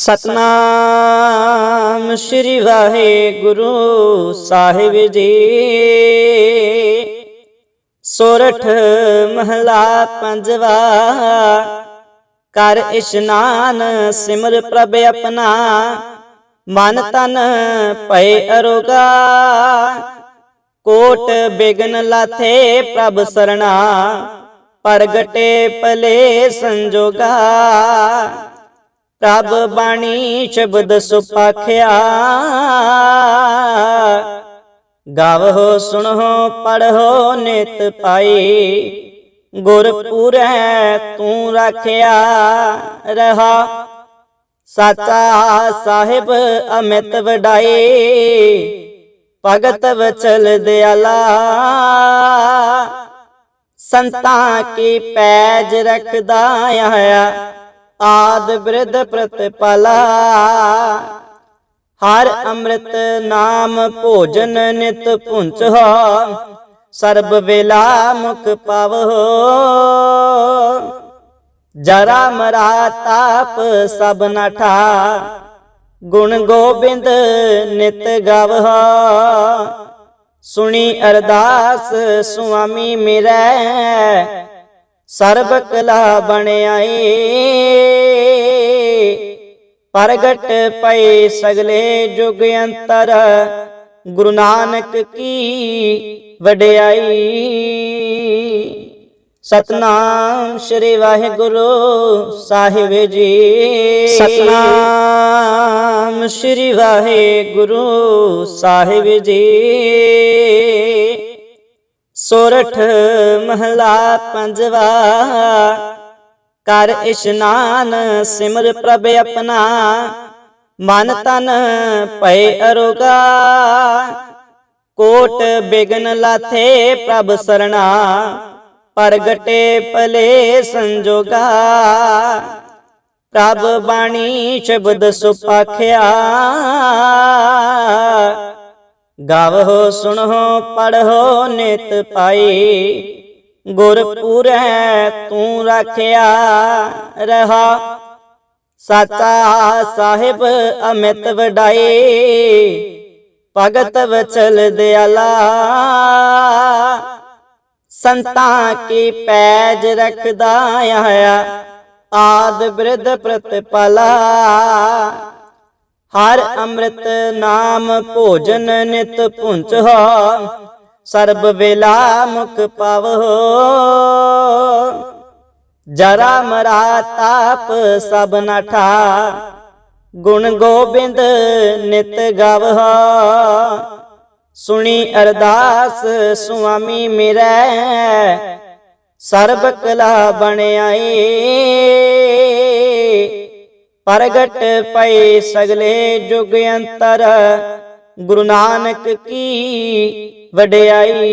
ਸਤਨਾਮ ਸ੍ਰੀ ਵਾਹਿਗੁਰੂ ਸਾਹਿਬ ਜੀ। ਸੋਰਠ ਮਹਲਾ ਪੰਜਵਾ ਕਰ ਇਸ਼ਨਾਨ ਸਿਮਰ ਪ੍ਰਭ ਆਪਣਾ, ਮਨ ਤਨ ਭਏ ਅਰੋਗਾ। ਕੋਟ ਬਿਗਨ ਲਾਥੇ ਪ੍ਰਭ ਸਰਣਾ, ਪ੍ਰਗਟੇ ਭਲੇ ਸੰਜੋਗਾ। ਪ੍ਰਭ ਬਾਣੀ ਸ਼ਬਦ ਸੁਪਾਖਿਆ। ਗਾਵੋ ਸੁਣੋ ਪੜੋ ਨਿਤ ਪਾਈ। ਗੁਰ ਤੂੰ ਰੱਖਿਆ ਰਹਾ। ਸਾਚਾ ਸਾਹਿਬ ਅਮਿਤ ਵਡਾਈ। ਭਗਤ ਵਚਲ ਦਿਆਲਾ। ਸੰਤਾਂ ਕੀ ਪੈਜ ਰੱਖਦਾ ਆਇਆ। ਆਦ ਬਿਰਧ ਪ੍ਰਤਪਾਲਾ। ਹਰ ਅੰਮ੍ਰਿਤ ਨਾਮ ਭੋਜਨ ਨਿਤ ਪੁੰਚ ਹੋ। ਸਰਬ ਵੇਲਾ ਮੁਖ ਪਾਵੋ ਜਰਾ ਮਰਾ ਤਾਪ ਸਭ ਨਠਾ ਗੁਣ ਗੋਬਿੰਦ ਨਿਤ ਗਵਹ ਸੁਣੀ ਅਰਦਾਸ ਸੁਆਮੀ ਮਿਰੈ ਸਰਬ ਕਲਾ ਏ ਪ੍ਰਗਟ ਪਏ ਸਗਲੇ ਜੁਗ ਅੰਤਰ, ਗੁਰੂ ਨਾਨਕ ਕੀ ਵਡਿਆਈ। ਸਤਨਾਮ ਸ੍ਰੀ ਵਾਹਿਗੁਰੂ ਸਾਹਿਬ ਜੀ। ਸਤਨਾਮ ਸ੍ਰੀ ਵਾਹਿਗੁਰੂ ਸਾਹਿਬ ਜੀ। ਸੋਰਠ ਮਹਲਾ ਪੰਜਵਾ। ਕਰ ਇਸ਼ਨਾਨ ਸਿਮਰ ਪ੍ਰਭ ਆਪਣਾ। ਮਨ ਤਨ ਭਏ ਅਰੋਗਾ। ਕੋਟ ਬਿਗਨ ਲਾਥੇ ਪ੍ਰਭ ਸਰਣਾ। ਪ੍ਰਗਟੇ ਭਲੇ ਸੰਜੋਗਾ। ਪ੍ਰਭ ਬਾਣੀ ਸ਼ਬਦ ਸੁਪਾਖਿਆ। ਗਾਵੋ, ਸੁਣੋ, ਪੜਹੋ, ਨਿਤ ਪਾਈ। ਗੁਰ ਤੂੰ ਰੱਖਿਆ ਰਹਾ। ਸਾਚਾ ਸਾਹਿਬ ਅਮਿਤ ਵਡਾਈ। ਭਗਤ ਵਚਲ ਦਿਆਲਾ। ਸੰਤਾਂ ਕੀ ਪੈਜ ਰਖਦਾ ਆਇਆ। ਆਦ ਬਿਰਧ ਪ੍ਰਤਪਲਾ। ਹਰ ਅੰਮ੍ਰਿਤ ਨਾਮ ਭੋਜਨ ਨਿਤ ਪੁੰਚ ਹੋ, ਸਰਬ ਵੇਲਾ ਮੁਖ ਪਾਵੋ ਜਰਾ ਮਰਾ ਤਾਪ ਸਭ ਨਠਾ ਗੁਣ ਗੋਬਿੰਦ ਨਿਤ ਗਵਹ ਸੁਣੀ ਅਰਦਾਸ ਸੁਆਮੀ ਮਿਰੈ, ਸਰਬ ਕਲਾ ਬਣਾਈ ਪ੍ਰਗਟ ਪਏ ਸਗਲੇ ਜੁਗ ਅੰਤਰ। ਗੁਰੂ ਨਾਨਕ ਕੀ ਵਡਿਆਈ।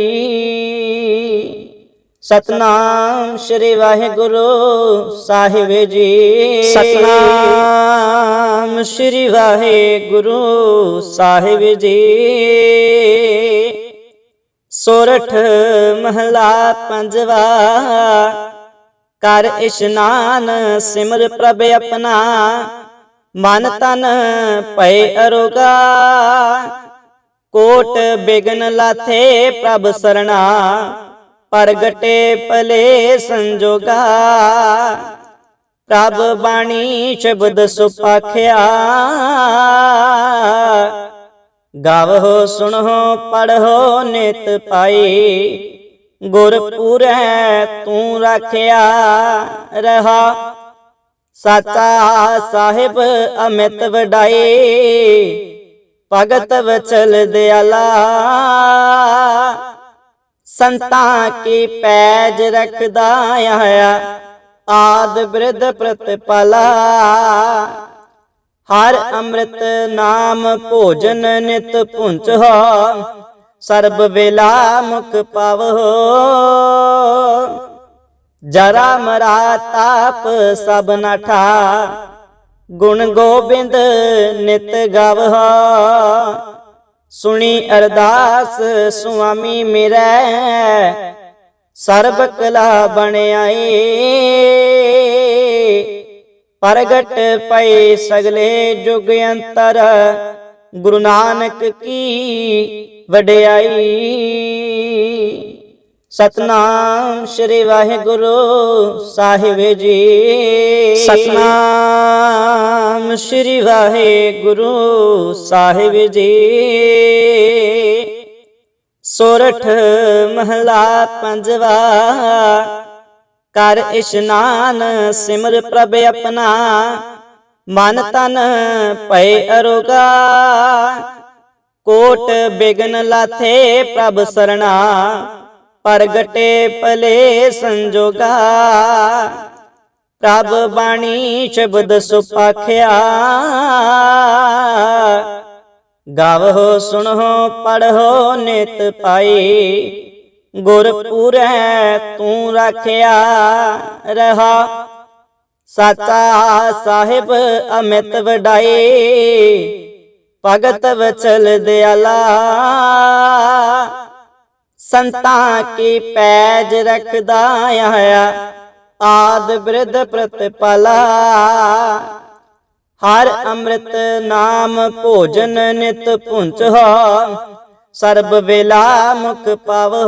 ਸਤਨਾਮ ਸ੍ਰੀ ਵਾਹਿਗੁਰੂ ਸਾਹਿਬ ਜੀ। ਸਤਨਾਮ ਸ੍ਰੀ ਵਾਹਿਗੁਰੂ ਸਾਹਿਬ ਜੀ। ਸੋਰਠ ਮਹਲਾ ਪੰਜਵਾ। ਕਰ ਇਸ਼ਨਾਨ ਸਿਮਰ ਪ੍ਰਭ ਆਪਣਾ। ਮਨ ਤਨ ਭਏ ਅਰੋਗਾ। ਕੋਟ ਬਿਗਨ ਲਾਥੇ ਪ੍ਰਭ ਸਰਣਾ। ਪ੍ਰਗਟੇ ਭਲੇ ਸੰਜੋਗਾ। ਪ੍ਰਭ ਬਾਣੀ ਸ਼ਬਦ ਸੁਪਾਖਿਆ ਗਾਵੋ ਸੁਣੋ ਪੜੋ ਨਿਤ ਪਾਈ। ਗੁਰ ਤੂੰ ਰੱਖਿਆ ਰਹਾ। ਸਾਚਾ ਸਾਹਿਬ ਅਮਿਤ ਵਡਾਏ ਭਗਤ ਵਚਲ ਦਿਆਲਾ। ਸੰਤਾਂ ਕੀ ਪੈਜ ਰੱਖਦਾ ਆਇਆ। ਆਦ ਬਿਰਧ ਪ੍ਰਤਪਾਲਾ। ਹਰ ਅੰਮ੍ਰਿਤ ਨਾਮ ਭੋਜਨ ਨਿਤ ਪੁੰਚ ਹੋ। ਸਰਬ ਵੇਲਾ ਮੁਖ ਪਾਵੋ। ਜਰਾ ਮਰਾ ਤਾਪ ਸਭ ਨਠਾ ਗੁਣ ਗੋਬਿੰਦ ਨਿਤ ਗਵਹ ਸੁਣੀ ਅਰਦਾਸ ਸੁਆਮੀ ਮਿਰੈ। ਸਰਬ ਕਲਾ ਬਣਾਈ ਪ੍ਰਗਟ ਪਏ ਸਗਲੇ ਜੁਗ ਅੰਤਰ। ਗੁਰੂ ਨਾਨਕ ਕੀ ਵਡਿਆਈ। ਸਤਨਾਮ ਸ੍ਰੀ ਵਾਹਿਗੁਰੂ ਸਾਹਿਬ ਜੀ। ਸਤਨਾਮ ਸ੍ਰੀ ਵਾਹਿਗੁਰੂ ਸਾਹਿਬ ਜੀ। ਸੋਰਠ ਮਹਲਾ ਪੰਜਵਾ ਕਰ ਇਸ਼ਨਾਨ ਸਿਮਰ ਪ੍ਰਭ ਆਪਣਾ। ਮਨ ਤਨ ਭਏ ਅਰੋਗਾ। ਕੋਟ ਬਿਗਨ ਲਾਥੇ ਪ੍ਰਭ ਸਰਣਾ। ਪ੍ਰਗਟੇ ਪਲੇ ਸੰਜੋਗਾ। ਪ੍ਰਭ ਬਾਣੀ ਸ਼ਬਦ ਸੁਪਾਖਿਆ ਗਾਵੋ ਸੁਣੋ ਪੜੋ ਨਿਤ ਪਾਈ। ਗੁਰ ਪੂਰੈ ਤੂੰ ਰੱਖਿਆ। ਰਹਾ ਸਾਚਾ ਸਾਹਿਬ ਅਮਿਤ ਵਡਾਏ ਭਗਤ ਵਚਲ ਦਿਆਲਾ। ਸੰਤਾਂ ਕੀ ਪੈਜ ਰਖਦਾ ਆਇਆ, ਆਦ ਬਿਰਧ ਪ੍ਰਤਪਾਲਾ। ਹਰ ਅੰਮ੍ਰਿਤ ਨਾਮ ਭੋਜਨ ਨਿਤ ਪੁੰਚ ਹੋ, ਸਰਬ ਵੇਲਾ ਮੁਖ ਪਾਵੋ।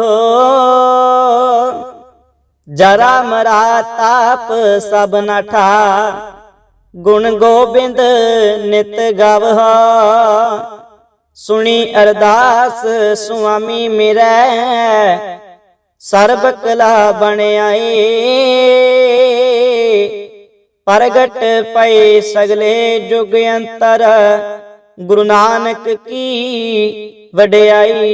ਜਰਾ ਮਰਾ ਤਾਪ ਸਭ ਨਠਾ ਗੁਣ ਗੋਬਿੰਦ ਨਿਤ ਗਵਹ। ਸੁਣੀ ਅਰਦਾਸ ਸੁਆਮੀ ਮੇਰਾ। ਸਰਬ ਕਲਾ ਬਣ ਪ੍ਰਗਟ ਪਏ ਸਗਲੇ ਜੁਗ ਅੰਤਰ। ਗੁਰੂ ਨਾਨਕ ਕੀ ਵਡਿਆਈ।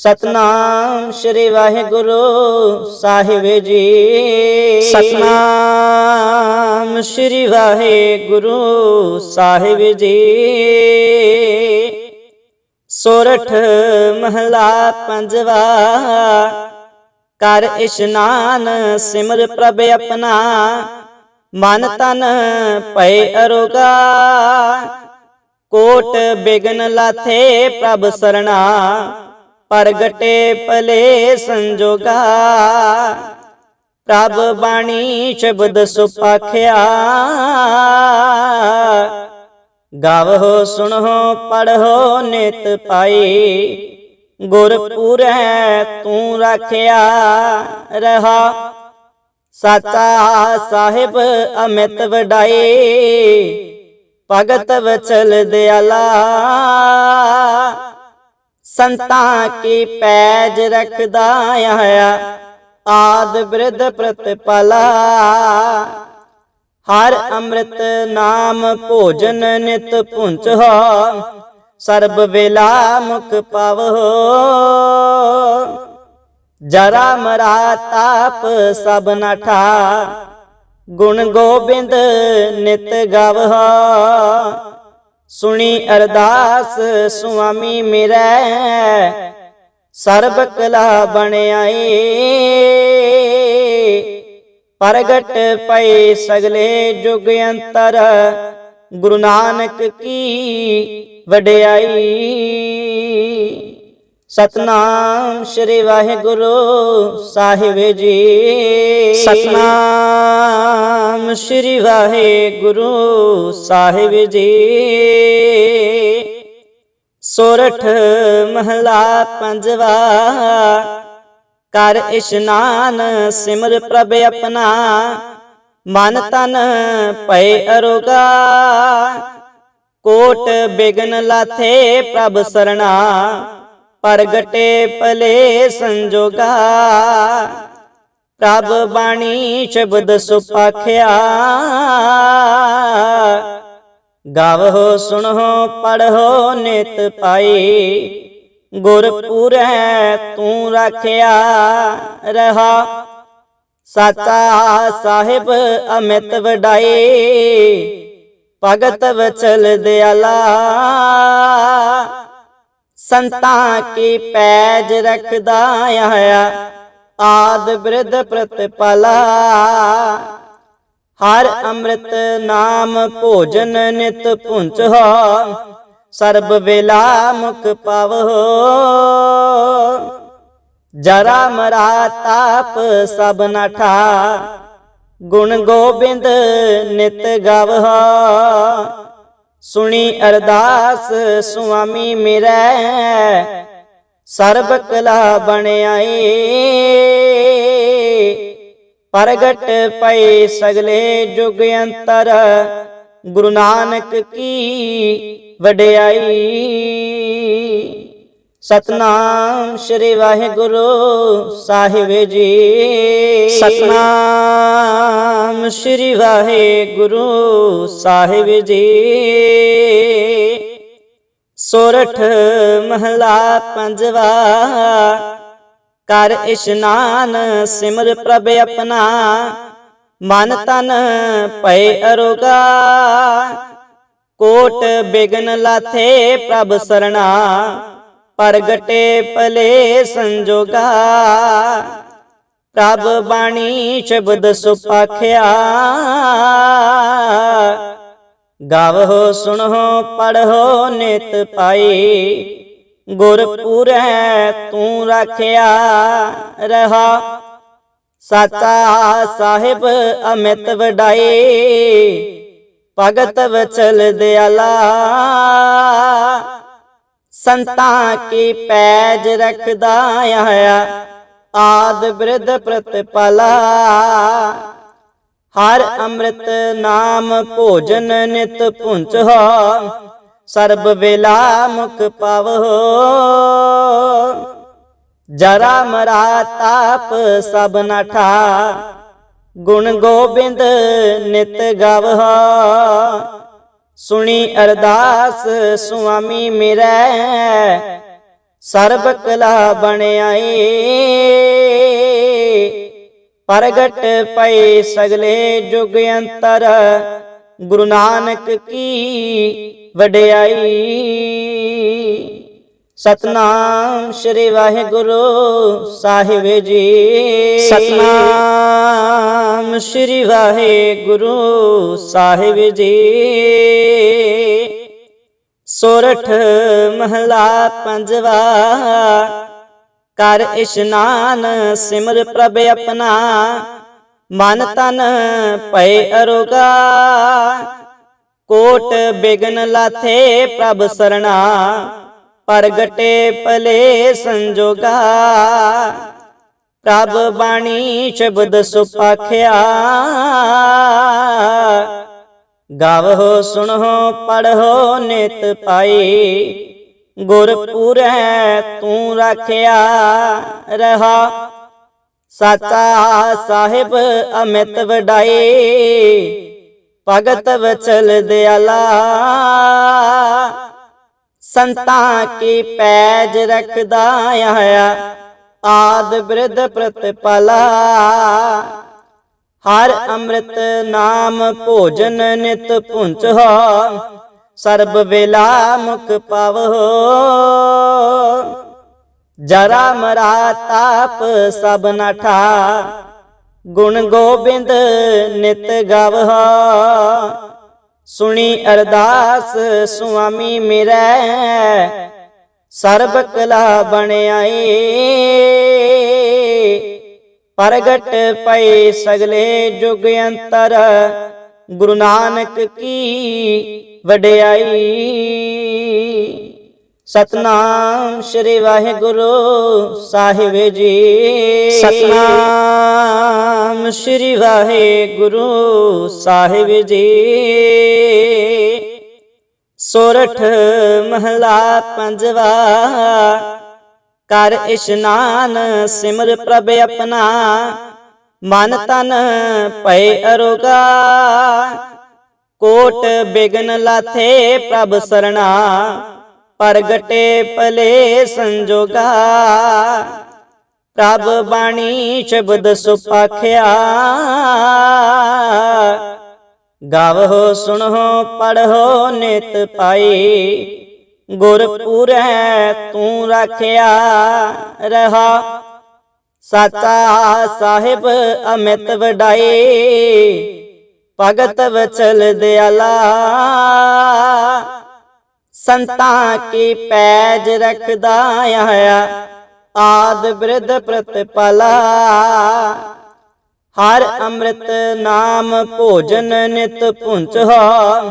ਸਤਨਾਮ ਸ੍ਰੀ ਵਾਹਿਗੁਰੂ ਸਾਹਿਬ ਜੀ। ਸਤਨਾਮ ਸ੍ਰੀ ਵਾਹਿਗੁਰੂ ਸਾਹਿਬ ਜੀ। ਸੋਰਠ ਮਹਲਾ ਪੰਜਵਾ ਕਰ ਇਸ਼ਨਾਨ ਸਿਮਰ ਪ੍ਰਭ ਆਪਣਾ, ਮਨ ਤਨ ਭਏ ਅਰੋਗਾ। ਕੋਟ ਬਿਗਨ ਲਾਥੇ ਪ੍ਰਭ ਸਰਣਾ ਪ੍ਰਗਟੇ ਭਲੇ ਸੰਜੋਗਾ। ਪ੍ਰਭ ਬਾਣੀ ਸ਼ਬਦ ਸੁਪਾਖਿਆ। ਗਾਵੋ ਸੁਣੋ ਪੜੋ ਨਿਤ ਪਾਈ। ਗੁਰਪੁਰੈ ਤੂੰ ਰੱਖਿਆ ਰਹਾ। ਸਾਚਾ ਸਾਹਿਬ ਅਮਿਤ ਵਡਾਈ। ਭਗਤ ਵਚਲ ਦਿਆਲਾ। ਸੰਤਾਂ ਕੀ ਪੈਜ ਰੱਖਦਾ ਆਇਆ? ਆਦ ਬਿਰਧ ਪ੍ਰਤਪਾਲਾ। ਹਰ ਅੰਮ੍ਰਿਤ ਨਾਮ ਭੋਜਨ ਨਿਤ ਪੁੰਚ ਹੋ। ਸਰਬ ਵੇਲਾ ਮੁਖ ਪਾਵੋ। ਜਰਾ ਮਰਾ ਤਾਪ ਸਭ ਨਠਾ ਗੁਣ ਗੋਬਿੰਦ ਨਿਤ ਗਵਹ ਸੁਣੀ ਅਰਦਾਸ, ਸੁਆਮੀ ਮੇਰਾ। ਸਰਬ ਕਲਾ ਬਣ ਆਏ ਪ੍ਰਗਟ ਪਏ ਸਗਲੇ ਜੁਗ ਅੰਤਰ। ਗੁਰੂ ਨਾਨਕ ਕੀ ਵਡਿਆਈ। ਸਤਨਾਮ ਸ੍ਰੀ ਵਾਹਿਗੁਰੂ ਸਾਹਿਬ ਜੀ। ਸਤਨਾਮ ਸ੍ਰੀ ਵਾਹਿਗੁਰੂ ਸਾਹਿਬ ਜੀ। ਸੋਰਠ ਮਹਲਾ ਪੰਜਵਾ, ਕਰ ਇਸ਼ਨਾਨ ਸਿਮਰ ਪ੍ਰਭ ਆਪਣਾ, ਮਨ ਤਨ ਭਏ ਅਰੋਗਾ। ਕੋਟ ਬਿਗਨ ਲਾਥੇ ਪ੍ਰਭ ਸਰਣਾ ਪ੍ਰਗਟੇ ਭਲੇ ਸੰਜੋਗਾ। ਪ੍ਰਭ ਬਾਣੀ ਸ਼ਬਦ ਸੁਪਾਖਿਆ ਗਾਵੋ, ਸੁਣੋ ਪੜੋ ਨਿਤ ਪਾਈ। ਗੁਰਪੁਰੈ ਤੂੰ ਰੱਖਿਆ ਰਹਾ। ਸਾਚਾ ਸਾਹਿਬ ਅਮਿਤ ਵਡਾਈ। ਭਗਤ ਵਚਲ ਦਿਆਲਾ। ਸੰਤਾਂ ਕੀ ਪੈਜ ਰੱਖਦਾ ਆਇਆ? ਆਦ ਬਿਰਧ ਪ੍ਰਤਪਾਲਾ। ਹਰ ਅੰਮ੍ਰਿਤ ਨਾਮ ਭੋਜਨ ਨਿਤ ਪੁੰਚ ਹੋ। ਸਰਬ ਵੇਲਾ ਮੁਖ ਪਾਵੋ ਜਰਾ ਮਰਾ ਤਾਪ ਸਭ ਨਠਾ ਗੁਣ ਗੋਬਿੰਦ ਨਿਤ ਗਾਵਹਾ ਸੁਣੀ ਅਰਦਾਸ, ਸੁਆਮੀ ਮੇਰਾ। ਸਰਬ ਕਲਾ ਬਣ ਪ੍ਰਗਟ ਪਏ ਸਗਲੇ ਜੁਗ ਅੰਤਰ। ਗੁਰੂ ਨਾਨਕ ਕੀ ਵਡਿਆਈ। ਸਤਨਾਮ ਸ੍ਰੀ ਵਾਹਿਗੁਰੂ ਸਾਹਿਬ ਜੀ। ਸਤਨਾਮ ਸ੍ਰੀ ਵਾਹਿਗੁਰੂ ਸਾਹਿਬ ਜੀ। ਸੋਰਠ ਮਹਲਾ ਪੰਜਵਾ ਕਰ ਇਸ਼ਨਾਨ ਸਿਮਰ ਪ੍ਰਭ ਆਪਣਾ, ਮਨ ਤਨ ਭਏ ਅਰੋਗਾ। ਕੋਟ ਬਿਗਨ ਲਾਥੇ ਪ੍ਰਭ ਸਰਣਾ ਪ੍ਰਗਟੇ ਭਲੇ ਸੰਜੋਗਾ। ਪ੍ਰਭ ਬਾਣੀ ਸ਼ਬਦ ਸੁਪਾਖਿਆ ਗਾਵੋ ਸੁਣੋ ਪੜੋ ਨਿਤ ਪਾਈ। ਗੁਰ ਤੂੰ ਰੱਖਿਆ ਰਹਾ। ਸਾਚਾ ਸਾਹਿਬ ਅਮਿਤ ਵਡਾਈ। ਭਗਤ ਵਚਲ ਦਿਆਲਾ। ਸੰਤਾਂ ਕੀ ਪੈਜ ਰੱਖਦਾ ਆਇਆ? ਆਦ ਬਿਰਧ ਪ੍ਰਤਪਾਲਾ। ਹਰ ਅੰਮ੍ਰਿਤ ਨਾਮ ਭੋਜਨ ਨਿਤ ਪੁੰਚ ਹੋ। ਸਰਬ ਵੇਲਾ ਮੁਖ ਪਾਵੋ। ਜਰਾ ਮਰਾ ਤਾਪ ਸਭ ਨਠਾ ਗੁਣ ਗੋਬਿੰਦ ਨਿਤ ਗਾਵਹਾ ਸੁਣੀ ਅਰਦਾਸ, ਸੁਆਮੀ ਮੇਰਾ ਸਰਬ ਕਲਾ ਬਣ ਪ੍ਰਗਟ ਪਏ ਸਗਲੇ ਜੁਗ ਅੰਤਰ, ਗੁਰੂ ਨਾਨਕ ਕੀ ਵਡਿਆਈ। ਸਤਨਾਮ ਸ੍ਰੀ ਵਾਹਿਗੁਰੂ ਸਾਹਿਬ ਜੀ। ਸਤਨਾਮ ਸ੍ਰੀ ਵਾਹਿਗੁਰੂ ਸਾਹਿਬ ਜੀ। ਸੋਰਠ ਮਹਲਾ ਪੰਜਵਾ ਕਰ ਇਸ਼ਨਾਨ ਸਿਮਰ ਪ੍ਰਭ ਆਪਣਾ, ਮਨ ਤਨ ਭਏ ਅਰੋਗਾ। ਕੋਟ ਬਿਗਨ ਲਾਥੇ ਪ੍ਰਭ ਸਰਣਾ ਪ੍ਰਗਟੇ ਭਲੇ ਸੰਜੋਗਾ। ਪ੍ਰਭ ਬਾਣੀ ਸ਼ਬਦ ਸੁਪਾਖਿਆ। ਗਾਵੋ ਸੁਣੋ ਪੜੋ ਨਿਤ ਪਾਈ। ਗੁਰਪੁਰੈ ਤੂੰ ਰੱਖਿਆ ਰਹਾ। ਸਾਚਾ ਸਾਹਿਬ ਅਮਿਤ ਵਡਾਈ। ਭਗਤ ਵਚਲ ਦਿਆਲਾ। ਸੰਤਾਂ ਕੀ ਪੈਜ ਰੱਖਦਾ ਆਇਆ? ਆਦ ਬਿਰਧ ਪ੍ਰਤਪਾਲਾ। ਹਰ ਅੰਮ੍ਰਿਤ ਨਾਮ ਭੋਜਨ ਨਿਤ ਪੁੰਚ ਹੋ। ਸਰਬ ਵੇਲਾ ਮੁਖ ਪਾਵੋ ਜਰਾ ਮਰਾ ਤਾਪ ਸਭ ਨਠਾ ਗੁਣ ਗੋਬਿੰਦ ਨਿਤ ਗਾਵਹਾ ਸੁਣੀ ਅਰਦਾਸ, ਸੁਆਮੀ ਮੇਰਾ ਸਰਬ ਕਲਾ ਬਣ ਪ੍ਰਗਟ ਪਏ ਸਗਲੇ ਜੁਗ ਅੰਤਰ, ਗੁਰੂ ਨਾਨਕ ਕੀ ਵਡਿਆਈ। ਸਤਨਾਮ ਸ੍ਰੀ ਵਾਹਿਗੁਰੂ ਸਾਹਿਬ ਜੀ। ਸਤਨਾਮ ਸ੍ਰੀ ਵਾਹਿਗੁਰੂ ਸਾਹਿਬ ਜੀ। ਸੋਰਠ ਮਹਲਾ ਪੰਜਵਾ ਕਰ ਇਸ਼ਨਾਨ ਸਿਮਰ ਪ੍ਰਭ ਆਪਣਾ, ਮਨ ਤਨ ਭਏ ਅਰੋਗਾ। ਕੋਟ ਬਿਗਨ ਲਾਥੇ ਪ੍ਰਭ ਸਰਣਾ ਪ੍ਰਗਟੇ ਭਲੇ ਸੰਜੋਗਾ। ਪ੍ਰਭ ਬਾਣੀ ਸ਼ਬਦ ਸੁਪਾਖਿਆ। ਗਾਵੋ ਸੁਣੋ ਪੜੋ ਨਿਤ ਪਾਈ। ਗੁਰਪੁਰੈ ਤੂੰ ਰੱਖਿਆ ਰਹਾ। ਸਾਚਾ ਸਾਹਿਬ ਅਮਿਤ ਵਡਾਈ। ਭਗਤ ਵਚਲ ਦਿਆਲਾ। ਸੰਤਾਂ ਕੀ ਪੈਜ ਰੱਖਦਾ ਆਇਆ? ਆਦ ਬਿਰਧ ਪ੍ਰਤਪਾਲਾ। ਹਰ ਅੰਮ੍ਰਿਤ ਨਾਮ ਭੋਜਨ ਨਿਤ ਪੁੰਚ ਹੋ।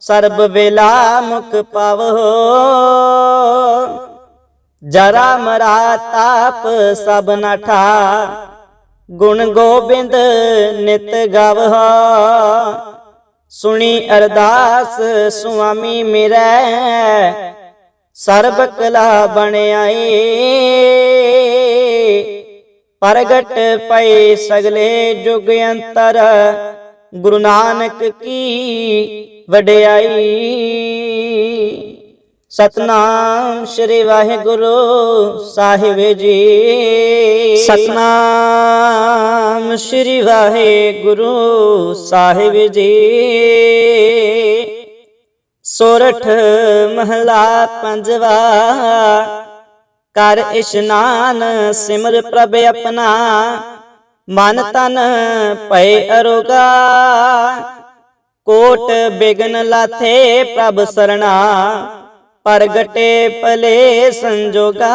ਸਰਬ ਵੇਲਾ ਮੁਖ ਪਾਵਹੁ ਜਰਾ ਮਰਾ ਤਾਪ ਸਭ ਨਠਾ ਗੁਣ ਗੋਬਿੰਦ ਨਿਤ ਗਾਵਹ ਸੁਣੀ ਅਰਦਾਸ, ਸੁਆਮੀ ਮੇਰੈ। ਸਰਬ ਕਲਾ ਬਣ ਪ੍ਰਗਟ ਪਏ ਸਗਲੇ ਜੁਗ ਅੰਤਰ। ਗੁਰੂ ਨਾਨਕ ਕੀ ਵਡਿਆਈ। ਸਤਨਾਮ ਸ੍ਰੀ ਵਾਹਿਗੁਰੂ ਸਾਹਿਬ ਜੀ। ਸਤਨਾਮ ਸ੍ਰੀ ਵਾਹਿਗੁਰੂ ਸਾਹਿਬ ਜੀ। ਸੋਰਠ ਮਹਲਾ ਪੰਜਵਾ, ਕਰ ਇਸ਼ਨਾਨ ਸਿਮਰ ਪ੍ਰਭ ਆਪਣਾ, ਮਨ ਤਨ ਭਏ ਅਰੋਗਾ। ਕੋਟ ਬਿਗਨ ਲਾਥੇ ਪ੍ਰਭ ਸਰਣਾ ਪ੍ਰਗਟੇ ਭਲੇ ਸੰਜੋਗਾ।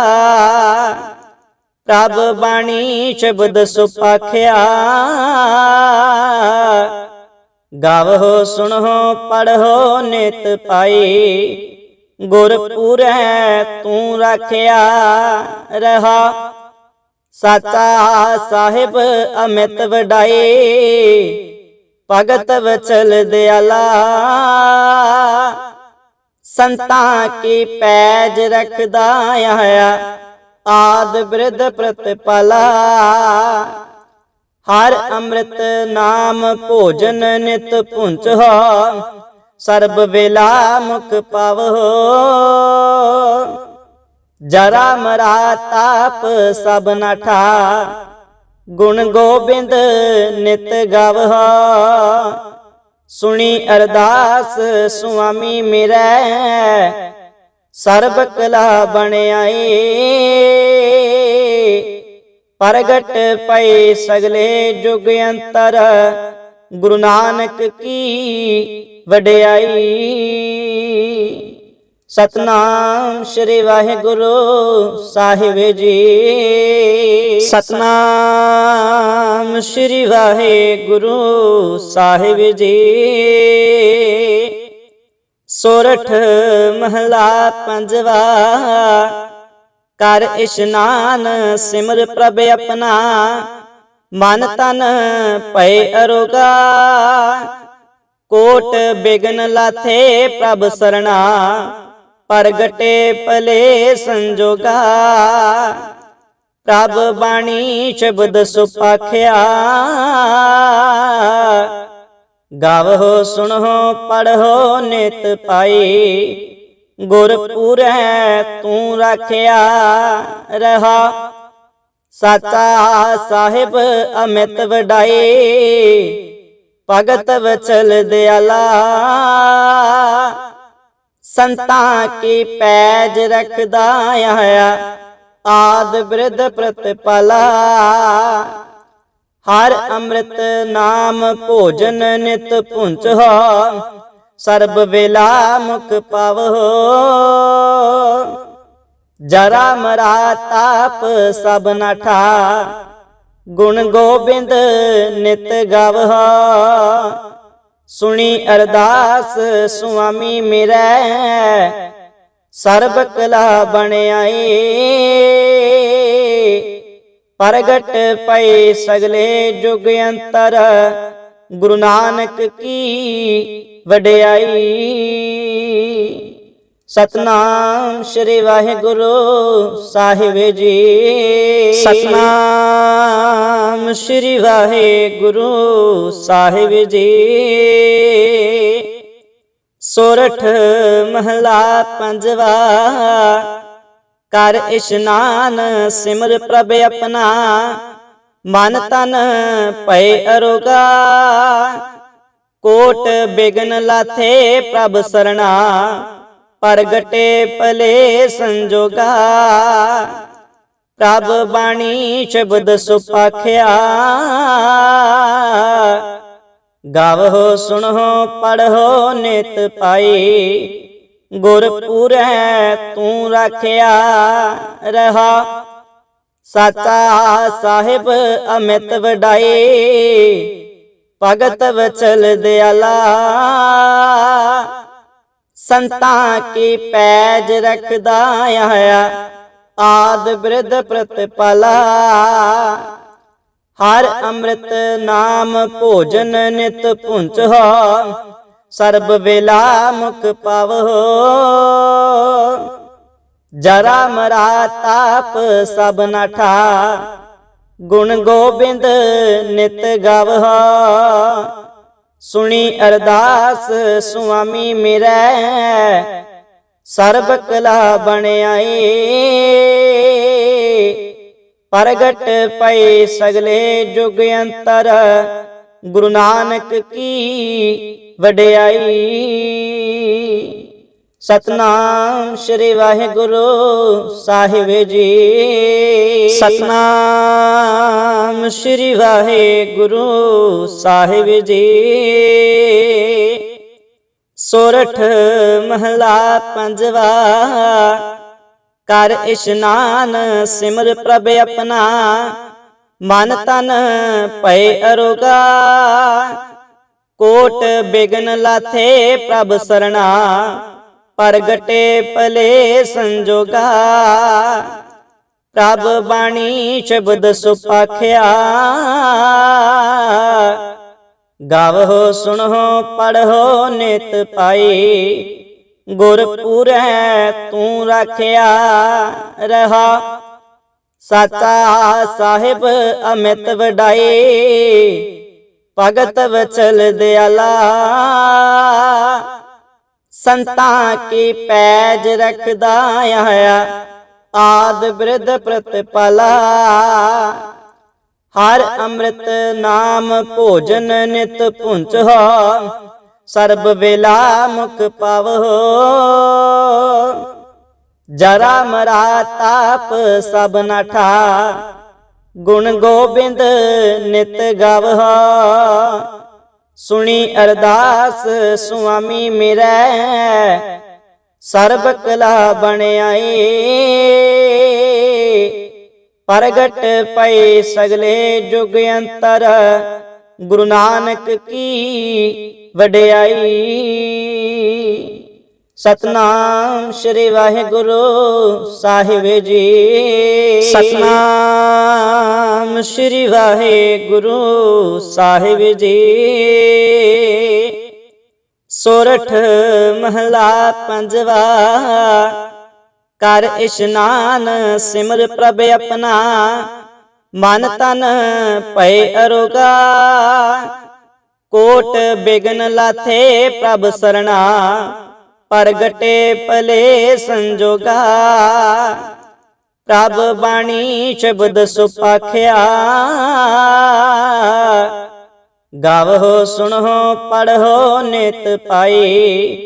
ਪ੍ਰਭ ਬਾਣੀ ਸ਼ਬਦ ਸੁਪਾਖਿਆ। ਗਾਵੋ, ਸੁਣੋ, ਪੜ੍ਹੋ, ਨਿਤ ਪਾਈ। ਗੁਰਪੁਰੈ ਤੂੰ ਰੱਖਿਆ ਰਹਾ। ਸਾਚਾ ਸਾਹਿਬ ਅਮਿਤ ਵਡਾਈ। ਭਗਤ ਵਚਲ ਦਿਆਲਾ। ਸੰਤਾਂ ਕੀ ਪੈਜ ਰੱਖਦਾ ਆਇਆ? ਆਦ ਬਿਰਧ ਪ੍ਰਤਪਾਲਾ। ਹਰ ਅੰਮ੍ਰਿਤ ਨਾਮ ਭੋਜਨ ਨਿਤ ਪੁੰਚ ਹੋ। ਸਰਬ ਵੇਲਾ ਮੁਖ ਪਾਵਹੁ ਜਰਾ ਮਰਾ ਤਾਪ ਸਭ ਨਠਾ ਗੁਣ ਗੋਬਿੰਦ ਨਿਤ ਗਾਵਹ ਸੁਣੀ ਅਰਦਾਸ, ਸੁਆਮੀ ਮੇਰੈ। ਸਰਬ ਕਲਾ ਬਣ ਪ੍ਰਗਟ ਪਏ ਸਗਲੇ ਜੁਗ ਅੰਤਰ। ਗੁਰੂ ਨਾਨਕ ਕੀ ਵਡਿਆਈ। ਸਤਨਾਮ ਸ੍ਰੀ ਵਾਹਿਗੁਰੂ ਸਾਹਿਬ ਜੀ। ਸਤਨਾਮ ਸ੍ਰੀ ਵਾਹਿਗੁਰੂ ਸਾਹਿਬ ਜੀ। ਸੋਰਠ ਮਹਲਾ ਪੰਜਵਾ ਕਰ ਇਸ਼ਨਾਨ ਸਿਮਰ ਪ੍ਰਭ ਆਪਣਾ, ਮਨ ਤਨ ਭਏ ਅਰੋਗਾ। ਕੋਟ ਬਿਗਨ ਲਾਥੇ ਪ੍ਰਭ ਸਰਣਾ ਪ੍ਰਗਟੇ ਭਲੇ ਸੰਜੋਗਾ। ਪ੍ਰਭ ਬਾਣੀ ਸ਼ਬਦ ਸੁਪਾਖਿਆ। ਗਾਵੋ ਸੁਣੋ ਪੜ੍ਹੋ ਨਿਤ ਪਾਈ। ਗੁਰਪੁਰੈ ਤੂੰ ਰੱਖਿਆ ਰਹਾ। ਸਾਚਾ ਸਾਹਿਬ ਅਮਿਤ ਵਡਾਈ। ਭਗਤ ਵਚਲ ਦਿਆਲਾ। ਸੰਤਾਂ ਕੀ ਪੈਜ ਰੱਖਦਾ ਆਇਆ? ਆਦ ਬਿਰਧ ਪ੍ਰਤਪਾਲਾ। ਹਰ ਅੰਮ੍ਰਿਤ ਨਾਮ ਭੋਜਨ ਨਿਤ ਪੁੰਚ ਹੋ। ਸਰਬ ਵੇਲਾ ਮੁਖ ਪਾਵਹੁ ਜਰਾ ਮਰਾ ਤਾਪ ਸਭ ਨਠਾ ਗੁਣ ਗੋਬਿੰਦ ਨਿਤ ਗਾਵਹ ਸੁਣੀ ਅਰਦਾਸ, ਸੁਆਮੀ ਮੇਰੈ। ਸਰਬ ਕਲਾ ਬਣ ਪ੍ਰਗਟ ਪਏ ਸਗਲੇ ਜੁਗ ਅੰਤਰ। ਗੁਰੂ ਨਾਨਕ ਕੀ ਵਡਿਆਈ। ਸਤਨਾਮ ਸ੍ਰੀ ਵਾਹਿਗੁਰੂ ਸਾਹਿਬ ਜੀ। ਸਤਨਾਮ ਸ੍ਰੀ ਵਾਹਿਗੁਰੂ ਸਾਹਿਬ ਜੀ। ਸੋਰਠ ਮਹਲਾ ਪੰਜਵਾ ਕਰ ਇਸ਼ਨਾਨ ਸਿਮਰ ਪ੍ਰਭ ਆਪਣਾ, ਮਨ ਤਨ ਭਏ ਅਰੋਗਾ। ਕੋਟ ਬਿਗਨ ਲਾਥੇ ਪ੍ਰਭ ਸਰਣਾ ਪ੍ਰਗਟੇ ਭਲੇ ਸੰਜੋਗਾ। ਰੱਬ ਬਾਣੀ ਸ਼ਬਦ ਸੁਪਾਖਿਆ। ਗਾਵੋ, ਸੁਣੋ, ਪੜ੍ਹੋ, ਨਿਤ ਪਾਈ। ਗੁਰਪੁਰੈ ਤੂੰ ਰੱਖਿਆ ਰਹਾ। ਸਾਚਾ ਸਾਹਿਬ ਅਮਿਤ ਵਡਾਈ। ਭਗਤ ਵਚਲ ਦਿਆਲਾ। ਸੰਤਾਂ ਕੀ ਪੈਜ ਰੱਖਦਾ ਆਇਆ? ਆਦ ਬਿਰਧ ਪ੍ਰਤਪਾਲਾ। ਹਰ ਅੰਮ੍ਰਿਤ ਨਾਮ ਭੋਜਨ ਨਿਤ ਪੁੰਚ ਹੋ। ਸਰਬ ਵੇਲਾ ਮੁਖ ਪਾਵੋ ਜਰਾ ਮਰਾ ਤਾਪ ਸਭ ਨਠਾ ਗੁਣ ਗੋਬਿੰਦ ਨਿਤ ਗਵਹ ਸੁਣੀ ਅਰਦਾਸ, ਸੁਆਮੀ ਮੇਰੇ। ਸਰਬ ਕਲਾ ਬਣ ਪ੍ਰਗਟ ਪਏ ਸਗਲੇ ਜੁਗ ਅੰਤਰ। ਗੁਰੂ ਨਾਨਕ ਕੀ ਵਡਿਆਈ। ਸਤਨਾਮ ਸ੍ਰੀ ਵਾਹਿਗੁਰੂ ਸਾਹਿਬ ਜੀ। ਸਤਨਾਮ ਸ੍ਰੀ ਵਾਹਿਗੁਰੂ ਸਾਹਿਬ ਜੀ। ਸੋਰਠ ਮਹਲਾ ਪੰਜਵਾ ਕਰ ਇਸ਼ਨਾਨ ਸਿਮਰ ਪ੍ਰਭ ਆਪਣਾ, ਮਨ ਤਨ ਭਏ ਅਰੋਗਾ। ਕੋਟ ਬਿਗਨ ਲਾਥੇ ਪ੍ਰਭ ਸਰਣਾ ਪ੍ਰਗਟੇ ਭਲੇ ਸੰਜੋਗਾ। ਪ੍ਰਭ ਬਾਣੀ ਸ਼ਬਦ ਸੁਪਾਖਿਆ। ਗਾਵੋ ਸੁਣੋ ਪੜੋ ਨਿਤ ਪਾਈ। ਗੁਰਪੁਰੈ ਤੂੰ ਰੱਖਿਆ ਰਹਾ। ਸਾਚਾ ਸਾਹਿਬ ਅਮਿਤ ਵਡਾਈ। ਭਗਤ ਵਚਲ ਦਿਆਲਾ। ਸੰਤਾਂ ਕੀ ਪੈਜ ਰੱਖਦਾ ਆਇਆ? ਆਦ ਬਿਰਧ ਪ੍ਰਤਪਾਲਾ। ਹਰ ਅੰਮ੍ਰਿਤ ਨਾਮ ਭੋਜਨ ਨਿਤ ਪੁੰਚ ਹੋ। ਸਰਬ ਵੇਲਾ ਮੁਖ ਪਾਵੋ। ਜਰਾ ਮਰਾ ਤਾਪ ਸਭ ਨਠਾ ਗੁਣ ਗੋਬਿੰਦ ਨਿਤ ਗਵਹ ਸੁਣੀ ਅਰਦਾਸ, ਸੁਆਮੀ ਮੇਰੇ। ਸਰਬ ਕਲਾ ਬਣ ਪ੍ਰਗਟ ਪਏ ਸਗਲੇ ਜੁਗ ਅੰਤਰ। ਗੁਰੂ ਨਾਨਕ ਕੀ ਵਡਿਆਈ। ਸਤਨਾਮ ਸ੍ਰੀ ਵਾਹਿਗੁਰੂ ਸਾਹਿਬ ਜੀ। ਸਤਨਾਮ ਸ੍ਰੀ ਵਾਹਿਗੁਰੂ ਸਾਹਿਬ ਜੀ। ਸੋਰਠ ਮਹਲਾ ਪੰਜਵਾ ਕਰ ਇਸ਼ਨਾਨ ਸਿਮਰ ਪ੍ਰਭ ਆਪਣਾ, ਮਨ ਤਨ ਭਏ ਅਰੋਗਾ। ਕੋਟ ਬਿਗਨ ਲਾਥੇ ਪ੍ਰਭ ਸਰਣਾ ਪ੍ਰਗਟੇ ਭਲੇ ਸੰਜੋਗਾ। ਪ੍ਰਭ ਬਾਣੀ ਸ਼ਬਦ ਸੁਪਾਖਿਆ। ਗਾਵੋ ਸੁਣੋ ਪੜੋ ਨਿਤ ਪਾਈ।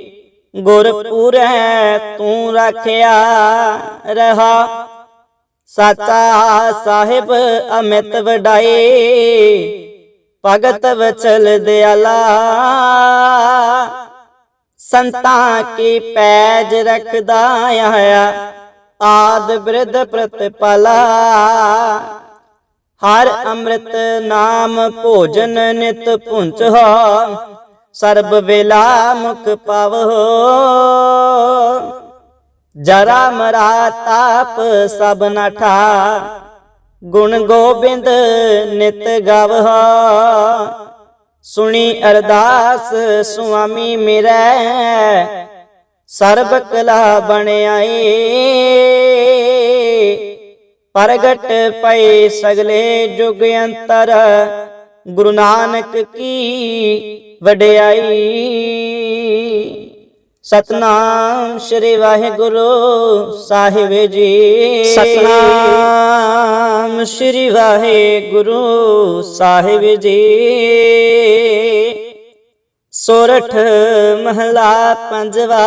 ਗੁਰਪੁਰੈ ਤੂੰ ਰੱਖਿਆ ਰਹਾ। ਸਾਚਾ ਸਾਹਿਬ ਅਮਿਤ ਵਡਾਈ। ਭਗਤ ਵਚਲ ਦਿਆਲਾ। ਸੰਤਾਂ ਕੀ ਪੈਜ ਰੱਖਦਾ ਆਇਆ? ਆਦ ਬਿਰਧ ਪ੍ਰਤਪਾਲਾ। ਹਰ ਅੰਮ੍ਰਿਤ ਨਾਮ ਭੋਜਨ ਨਿਤ ਪੁੰਚ ਹੋ। ਸਰਬ ਵੇਲਾ ਮੁਖ ਪਾਵੋ ਜਰਾ ਮਰਾ ਤਾਪ ਸਭ ਨਠਾ ਗੁਣ ਗੋਬਿੰਦ ਨਿਤ ਗਵਹ ਸੁਣੀ ਅਰਦਾਸ, ਸੁਆਮੀ ਮੇਰੇ। ਸਰਬ ਕਲਾ ਬਣ ਪ੍ਰਗਟ ਪਏ ਸਗਲੇ ਜੁਗ ਅੰਤਰ। ਗੁਰੂ ਨਾਨਕ ਕੀ ਵਡਿਆਈ। ਸਤਨਾਮ ਸ੍ਰੀ ਵਾਹਿਗੁਰੂ ਸਾਹਿਬ ਜੀ। ਸਤਨਾਮ ਸ੍ਰੀ ਵਾਹਿਗੁਰੂ ਸਾਹਿਬ ਜੀ। ਸੋਰਠ ਮਹਲਾ ਪੰਜਵਾ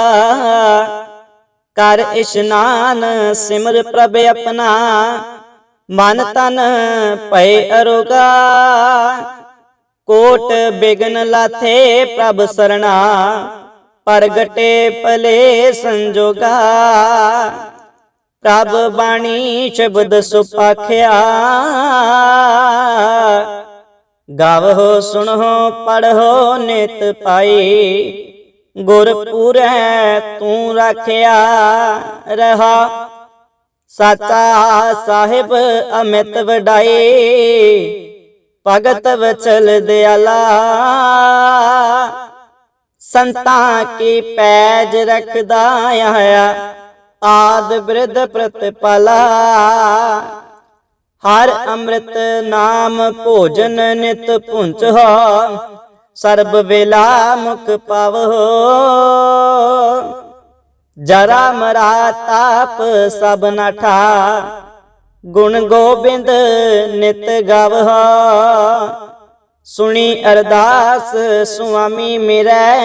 ਕਰ ਇਸ਼ਨਾਨ ਸਿਮਰ ਪ੍ਰਭ ਆਪਣਾ, ਮਨ ਤਨ ਭਏ ਅਰੋਗਾ। ਕੋਟ ਬਿਗਨ ਲਾਥੇ ਪ੍ਰਭ ਸਰਣਾ ਪ੍ਰਗਟੇ ਭਲੇ ਸੰਜੋਗਾ। ਪ੍ਰਭ ਬਾਣੀ ਸ਼ਬਦ ਸੁਪਾਖਿਆ। ਗਾਵੋ ਸੁਣੋ ਪੜ੍ਹੋ ਨਿਤ ਪਾਈ। ਗੁਰਪੁਰੈ ਤੂੰ ਰੱਖਿਆ ਰਹਾ। ਸਾਚਾ ਸਾਹਿਬ ਅਮਿਤ ਵਡਾਈ। ਭਗਤ ਵਚਲ ਦਿਆਲਾ। ਸੰਤਾਂ ਕੀ ਪੈਜ ਰੱਖਦਾ ਆਇਆ? ਆਦ ਬਿਰਧ ਪ੍ਰਤਪਾਲਾ। ਹਰ ਅੰਮ੍ਰਿਤ ਨਾਮ ਭੋਜਨ ਨਿਤ ਪੁੰਚ ਹੋ। ਸਰਬ ਵੇਲਾ ਮੁਖ ਪਾਵੋ ਜਰਾ ਮਰਾ ਤਾਪ ਸਭ ਨਠਾ ਗੁਣ ਗੋਬਿੰਦ ਨਿਤ ਗਵਹ ਸੁਣੀ ਅਰਦਾਸ, ਸੁਆਮੀ ਮੇਰਾ।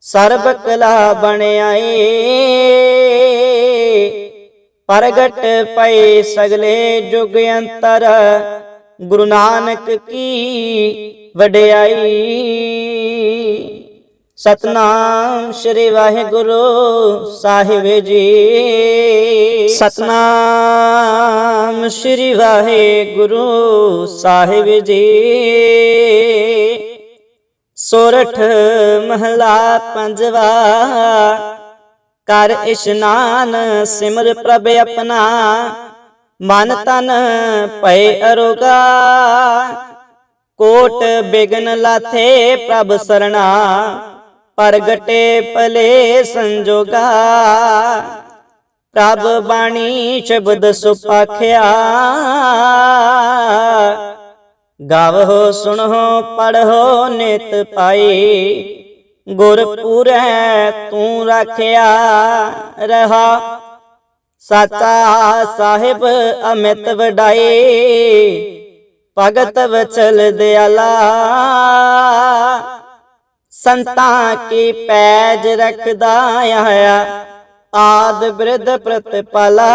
ਸਰਬ ਕਲਾ ਬਣ ਪ੍ਰਗਟ ਪਏ ਸਗਲੇ ਜੁਗ ਅੰਤਰ। ਗੁਰੂ ਨਾਨਕ ਕੀ ਵਡਿਆਈ। ਸਤਨਾਮ ਸ੍ਰੀ ਵਾਹਿਗੁਰੂ ਸਾਹਿਬ ਜੀ। ਸਤਨਾਮ ਸ੍ਰੀ ਵਾਹਿਗੁਰੂ ਸਾਹਿਬ ਜੀ। ਸੋਰਠ ਮਹਲਾ ਪੰਜਵਾ ਕਰ ਇਸ਼ਨਾਨ ਸਿਮਰ ਪ੍ਰਭ ਆਪਣਾ, ਮਨ ਤਨ ਭਏ ਅਰੋਗਾ। ਕੋਟ ਬਿਗਨ ਲਾਥੇ ਪ੍ਰਭ ਸਰਣਾ ਪ੍ਰਗਟੇ ਭਲੇ ਸੰਜੋਗਾ। ਪ੍ਰਭ ਬਾਣੀ ਸ਼ਬਦ ਸੁਪਾਖਿਆ। ਗਾਵੋ ਸੁਣੋ ਪੜ੍ਹੋ ਨਿਤ ਪਾਈ। ਗੁਰਪੁਰੈ ਤੂੰ ਰੱਖਿਆ ਰਹਾ। ਸਾਚਾ ਸਾਹਿਬ ਅਮਿਤ ਵਡਾਈ। ਭਗਤ ਵਚਲ ਦਿਆਲਾ। ਸੰਤਾਂ ਕੀ ਪੈਜ ਰੱਖਦਾ ਆਇਆ? ਆਦ ਬਿਰਧ ਪ੍ਰਤਪਾਲਾ।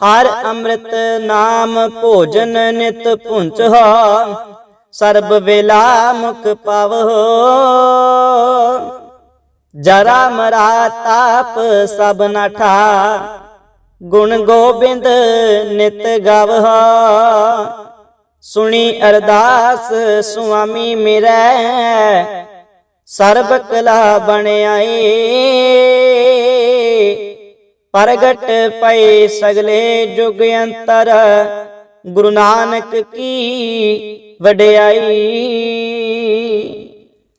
ਹਰ ਅੰਮ੍ਰਿਤ ਨਾਮ ਭੋਜਨ ਨਿਤ ਪੁੰਚ ਹੋ। ਸਰਬ ਵੇਲਾ ਮੁਖ ਪਾਵੋ। ਜਰਾ ਮਰਾ ਤਾਪ ਸਭ ਨਠਾ ਗੁਣ ਗੋਬਿੰਦ ਨਿਤ ਗਵਹ ਸੁਣੀ ਅਰਦਾਸ, ਸੁਆਮੀ ਮੇਰਾ। ਸਰਬ ਕਲਾ ਬਣ ਪ੍ਰਗਟ ਪਏ ਸਗਲੇ ਜੁਗ ਅੰਤਰ। ਗੁਰੂ ਨਾਨਕ ਕੀ ਵਡਿਆਈ।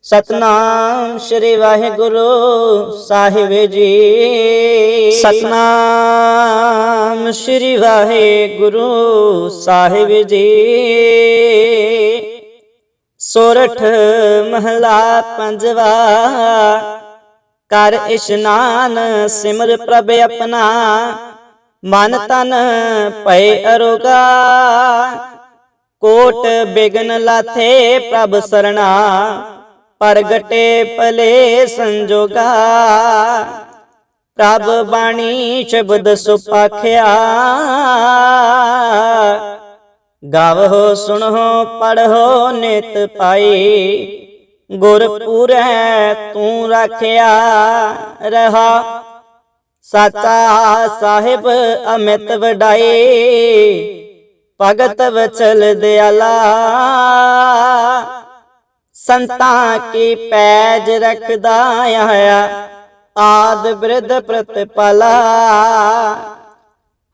ਸਤਨਾਮ ਸ੍ਰੀ ਵਾਹਿਗੁਰੂ ਸਾਹਿਬ ਜੀ। ਸਤਨਾਮ ਸ੍ਰੀ ਵਾਹਿਗੁਰੂ ਸਾਹਿਬ ਜੀ। ਸੋਰਠ ਮਹਲਾ ਪੰਜਵਾ ਕਰ ਇਸ਼ਨਾਨ ਸਿਮਰ ਪ੍ਰਭ ਆਪਣਾ, ਮਨ ਤਨ ਭਏ ਅਰੋਗਾ। ਕੋਟ ਬਿਗਨ ਲਾਥੇ ਪ੍ਰਭ ਸਰਣਾ ਪ੍ਰਗਟੇ ਭਲੇ ਸੰਜੋਗਾ। ਪ੍ਰਭ ਬਾਣੀ ਸ਼ਬਦ ਸੁਪਾਖਿਆ ਗਾਵੋ ਸੁਣੋ ਪੜ੍ਹੋ ਨਿਤ ਪਾਈ। ਗੁਰਪੁਰੈ ਤੂੰ ਰੱਖਿਆ ਰਹਾ। ਸਾਚਾ ਸਾਹਿਬ ਅਮਿਤ ਵਡਾਈ। ਭਗਤ ਵਚਲ ਦਿਆਲਾ। ਸੰਤਾਂ ਕੀ ਪੈਜ ਰੱਖਦਾ ਆਇਆ? ਆਦ ਬਿਰਧ ਪ੍ਰਤਪਾਲਾ।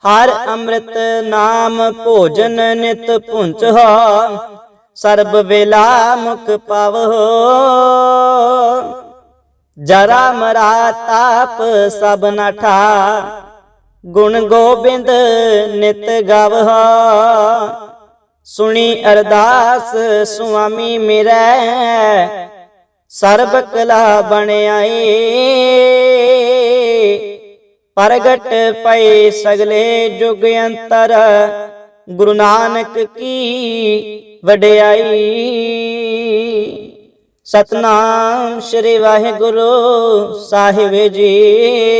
ਹਰ ਅੰਮ੍ਰਿਤ ਨਾਮ ਭੋਜਨ ਨਿਤ ਹੋ। ਸਰਬ ਵੇਲਾ ਮੁਖ ਪਾਵੋ ਜਰਾ ਮਰਾ ਤਾਪ ਸਭ ਨਠਾ ਗੁਣ ਗੋਬਿੰਦ ਨਿਤ ਗਵਹ ਸੁਣੀ ਅਰਦਾਸ, ਸੁਆਮੀ ਮੇਰਾ ਸਰਬ ਕਲਾ ਬਣ ਪ੍ਰਗਟ ਪਏ ਸਗਲੇ ਜੁਗ ਅੰਤਰ, ਗੁਰੂ ਨਾਨਕ ਕੀ ਵਡਿਆਈ। ਸਤਨਾਮ ਸ੍ਰੀ ਵਾਹਿਗੁਰੂ ਸਾਹਿਬ ਜੀ।